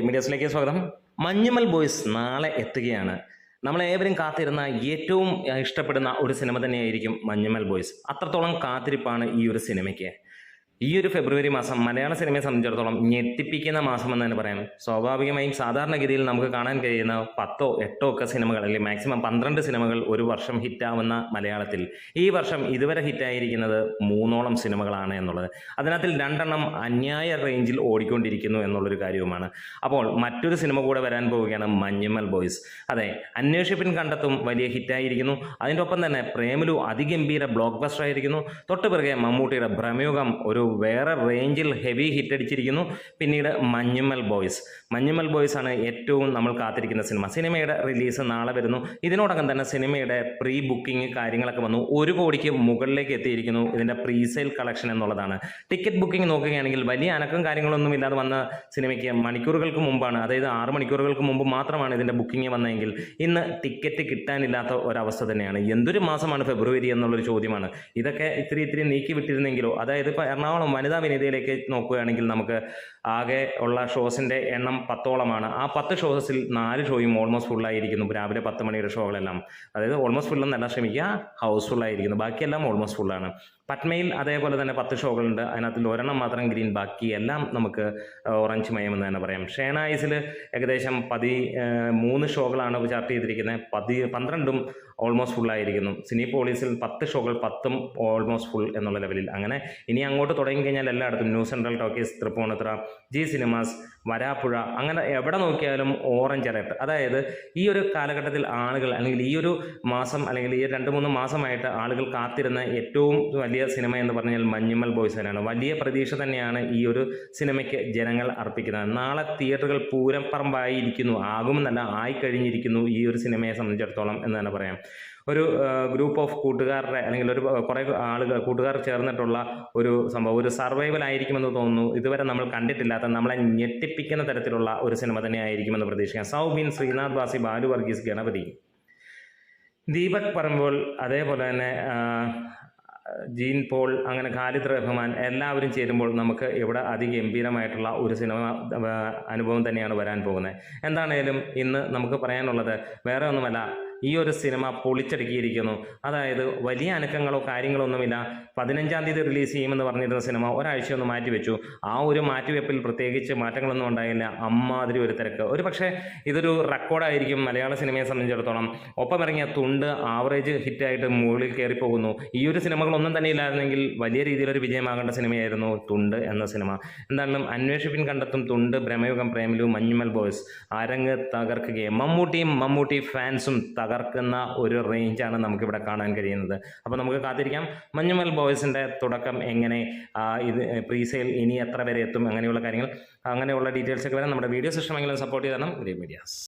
മീഡിയസിലേക്ക് സ്വാഗതം. മഞ്ഞുമൽ ബോയ്സ് നാളെ എത്തുകയാണ്. നമ്മൾ നമ്മളേവരും കാത്തിരുന്ന ഏറ്റവും ഇഷ്ടപ്പെടുന്ന ഒരു സിനിമ തന്നെയായിരിക്കും മഞ്ഞുമൽ ബോയ്സ്. അത്രത്തോളം കാത്തിരിപ്പാണ് ഈ ഒരു സിനിമയ്ക്ക്. ഈ ഒരു ഫെബ്രുവരി മാസം മലയാള സിനിമയെ സംബന്ധിച്ചിടത്തോളം ഞെട്ടിപ്പിക്കുന്ന മാസം എന്ന് തന്നെ പറയാം. സ്വാഭാവികമായും സാധാരണഗതിയിൽ നമുക്ക് കാണാൻ കഴിയുന്ന പത്തോ എട്ടോ ഒക്കെ സിനിമകൾ അല്ലെങ്കിൽ മാക്സിമം പന്ത്രണ്ട് സിനിമകൾ ഒരു വർഷം ഹിറ്റാവുന്ന മലയാളത്തിൽ. ഈ വർഷം ഇതുവരെ ഹിറ്റായിരിക്കുന്നത് മൂന്നോളം സിനിമകളാണ് എന്നുള്ളത്. അതിനകത്തിൽ രണ്ടെണ്ണം അന്യായ റേഞ്ചിൽ ഓടിക്കൊണ്ടിരിക്കുന്നു എന്നുള്ളൊരു കാര്യവുമാണ്. അപ്പോൾ മറ്റൊരു സിനിമ കൂടെ വരാൻ പോവുകയാണ് മഞ്ഞുമൽ ബോയ്സ്. അതെ അന്വേഷിപ്പിൻ കണ്ടെത്തും വലിയ ഹിറ്റായിരിക്കുന്നു. അതിന്റെ ഒപ്പം തന്നെ പ്രേമലു അതിഗംഭീര ബ്ലോക്ക് ബസ്റ്റർ ആയിരിക്കുന്നു. തൊട്ടുപിറകെ മമ്മൂട്ടിയുടെ ഭ്രമയുഗം ഒരു വേറെ റേഞ്ചിൽ ഹെവി ഹിറ്റ് അടിച്ചിരിക്കുന്നു. പിന്നീട് മഞ്ഞുമൽ ബോയ്സ്. മഞ്ഞുമൽ ബോയ്സ് ആണ് ഏറ്റവും നമ്മൾ കാത്തിരിക്കുന്ന സിനിമ. സിനിമയുടെ റിലീസ് നാളെ വരുന്നു. ഇതിനോടകം തന്നെ സിനിമയുടെ പ്രീ ബുക്കിംഗ് കാര്യങ്ങളൊക്കെ വന്നു. ഒരു കോടിക്ക് മുകളിലേക്ക് എത്തിയിരിക്കുന്നു ഇതിന്റെ പ്രീ സെയിൽ കളക്ഷൻ എന്നുള്ളതാണ്. ടിക്കറ്റ് ബുക്കിംഗ് നോക്കുകയാണെങ്കിൽ വലിയ അനക്കം കാര്യങ്ങളൊന്നും ഇല്ലാതെ വന്ന സിനിമയ്ക്ക് മണിക്കൂറുകൾക്ക് മുമ്പാണ്. അതായത് ആറ് മണിക്കൂറുകൾക്ക് മുമ്പ് മാത്രമാണ് ഇതിന്റെ ബുക്കിംഗ് വന്നതെങ്കിൽ ഇന്ന് ടിക്കറ്റ് കിട്ടാനില്ലാത്ത ഒരവസ്ഥ തന്നെയാണ്. എന്തൊരു മാസമാണ് ഫെബ്രുവരി എന്നുള്ളൊരു ചോദ്യമാണ്. ഇതൊക്കെ ഇത്തിരി ഇത്തിരി നീക്കി വിട്ടിരുന്നെങ്കിലോ? അതായത് ഇപ്പോൾ എറണാകുളം വനിതാ വിനീതയിലേക്ക് നോക്കുകയാണെങ്കിൽ നമുക്ക് ആകെ ഉള്ള ഷോസിന്റെ എണ്ണം പത്തോളമാണ്. ആ പത്ത് ഷോസിൽ നാല് ഷോയും ഓൾമോസ്റ്റ് ഫുള്ളായിരിക്കുന്നു രാവിലെ പത്ത് മണിയുടെ ഷോകളെല്ലാം. അതായത് ഓൾമോസ്റ്റ് ഫുള്ളെന്നല്ല ശ്രമിക്കുക ഹൗസ് ഫുള്ളായിരിക്കുന്നു ബാക്കിയെല്ലാം ഓൾമോസ്റ്റ് ഫുള്ളാണ് പത്മയിൽ അതേപോലെ തന്നെ പത്ത് ഷോകളുണ്ട്. അതിനകത്തിൽ ഒരെണ്ണം മാത്രം ഗ്രീൻ ബാക്കി എല്ലാം നമുക്ക് ഓറഞ്ച് മയം എന്ന് തന്നെ പറയാം. ഷേനായിസിൽ ഏകദേശം പതി മൂന്ന് ഷോകളാണ് ചാർട്ട് ചെയ്തിരിക്കുന്നത്. പതി പന്ത്രണ്ടും ഓൾമോസ്റ്റ് ഫുള്ളായിരിക്കുന്നു. സിനി പോളീസിൽ പത്ത് ഷോകൾ പത്തും ഓൾമോസ്റ്റ് ഫുൾ എന്നുള്ള ലെവലിൽ. അങ്ങനെ ഇനി അങ്ങോട്ട് തുടങ്ങി കഴിഞ്ഞാൽ എല്ലായിടത്തും new central talkies Tripunithura G cinemas Varapuzha അങ്ങനെ എവിടെ നോക്കിയാലും ഓറഞ്ച് അലർട്ട്. അതായത് ഈ ഒരു കാലഘട്ടത്തിൽ ആളുകൾ അല്ലെങ്കിൽ ഈ ഒരു മാസം അല്ലെങ്കിൽ ഈ രണ്ട് മൂന്ന് മാസമായിട്ട് ആളുകൾ കാത്തിരുന്ന ഏറ്റവും വലിയ സിനിമ എന്ന് പറഞ്ഞാൽ മഞ്ഞുമൽ ബോയ്സ് തന്നെയാണ് വലിയ പ്രതീക്ഷ തന്നെയാണ് ഈ ഒരു സിനിമയ്ക്ക് ജനങ്ങൾ അർപ്പിക്കുന്നത്. നാളെ തിയേറ്ററുകൾ പൂരം ആകും ആകുമെന്നല്ല ആയി കഴിഞ്ഞിരിക്കുന്നു ഈ ഒരു സിനിമയെ സംബന്ധിച്ചിടത്തോളം എന്ന് തന്നെ പറയാം. ഒരു ഗ്രൂപ്പ് ഓഫ് കൂട്ടുകാരുടെ അല്ലെങ്കിൽ ഒരു കുറേ ആളുകൾ കൂട്ടുകാർ ചേർന്നിട്ടുള്ള ഒരു സംഭവം ഒരു സർവൈവൽ ആയിരിക്കുമെന്ന് തോന്നുന്നു. ഇതുവരെ നമ്മൾ കണ്ടിട്ടില്ലാത്ത നമ്മളെ ഞെട്ടിപ്പിക്കുന്ന തരത്തിലുള്ള ഒരു സിനിമ തന്നെ ആയിരിക്കുമെന്ന് പ്രതീക്ഷിക്കാം. സൗബിൻ ശ്രീനാഥ് വാസി ബാലു വർഗീസ് ഗണപതി. ദീപക് പറമ്പോൾ അതേപോലെ തന്നെ ജീൻ പോൾ അങ്ങനെ ഖാലിദ് റഹ്മാൻ എല്ലാവരും ചേരുമ്പോൾ നമുക്ക് ഇവിടെ അതിഗംഭീരമായിട്ടുള്ള ഒരു സിനിമ അനുഭവം തന്നെയാണ് വരാൻ പോകുന്നത്. എന്താണേലും ഇന്ന് നമുക്ക് പറയാനുള്ളത് വേറെ ഒന്നുമല്ല ഈ ഒരു സിനിമ പൊളിച്ചടുക്കിയിരിക്കുന്നു. അതായത് വലിയ അനക്കങ്ങളോ കാര്യങ്ങളോ ഒന്നുമില്ല. പതിനഞ്ചാം തീയതി റിലീസ് ചെയ്യുമെന്ന് പറഞ്ഞിരുന്ന സിനിമ ഒരാഴ്ച ഒന്ന് മാറ്റിവെച്ചു. ആ ഒരു മാറ്റിവെപ്പിൽ പ്രത്യേകിച്ച് മാറ്റങ്ങളൊന്നും ഉണ്ടായില്ല. അമ്മാതിരി ഒരു തിരക്ക്. ഒരു പക്ഷേ ഇതൊരു റെക്കോർഡായിരിക്കും മലയാള സിനിമയെ സംബന്ധിച്ചിടത്തോളം. ഒപ്പം ഇറങ്ങിയ തുണ്ട് ആവറേജ് ഹിറ്റായിട്ട് മുകളിൽ കയറി പോകുന്നു ഈ ഒരു സിനിമകളൊന്നും തന്നെ ഇല്ലായിരുന്നെങ്കിൽ വലിയ രീതിയിലൊരു വിജയമാകേണ്ട സിനിമയായിരുന്നു തുണ്ട് എന്ന സിനിമ. എന്തായാലും അന്വേഷിപ്പിൻ കണ്ടെത്തും തുണ്ട് ഭ്രമയുഗം പ്രേമലു മഞ്ഞുമൽ ബോയ്സ്. അരങ്ങ് തകർക്കുകയും മമ്മൂട്ടിയും മമ്മൂട്ടി ഫാൻസും തകർക്കുന്ന ഒരു റേഞ്ചാണ് നമുക്കിവിടെ കാണാൻ കഴിയുന്നത്. അപ്പോൾ നമുക്ക് കാത്തിരിക്കാം. മഞ്ഞുമൽ ബോയ്സിന്റെ തുടക്കം എങ്ങനെ ഇത് പ്രീസെയിൽ ഇനി എത്ര വരെ എത്തും അങ്ങനെയുള്ള കാര്യങ്ങൾ അങ്ങനെയുള്ള ഡീറ്റെയിൽസ് ഒക്കെ വരാൻ നമ്മുടെ വീഡിയോ ഇഷ്ടമെങ്കിലും സപ്പോർട്ട് ചെയ്തണം ഗ്രീൻ മീഡിയാസ്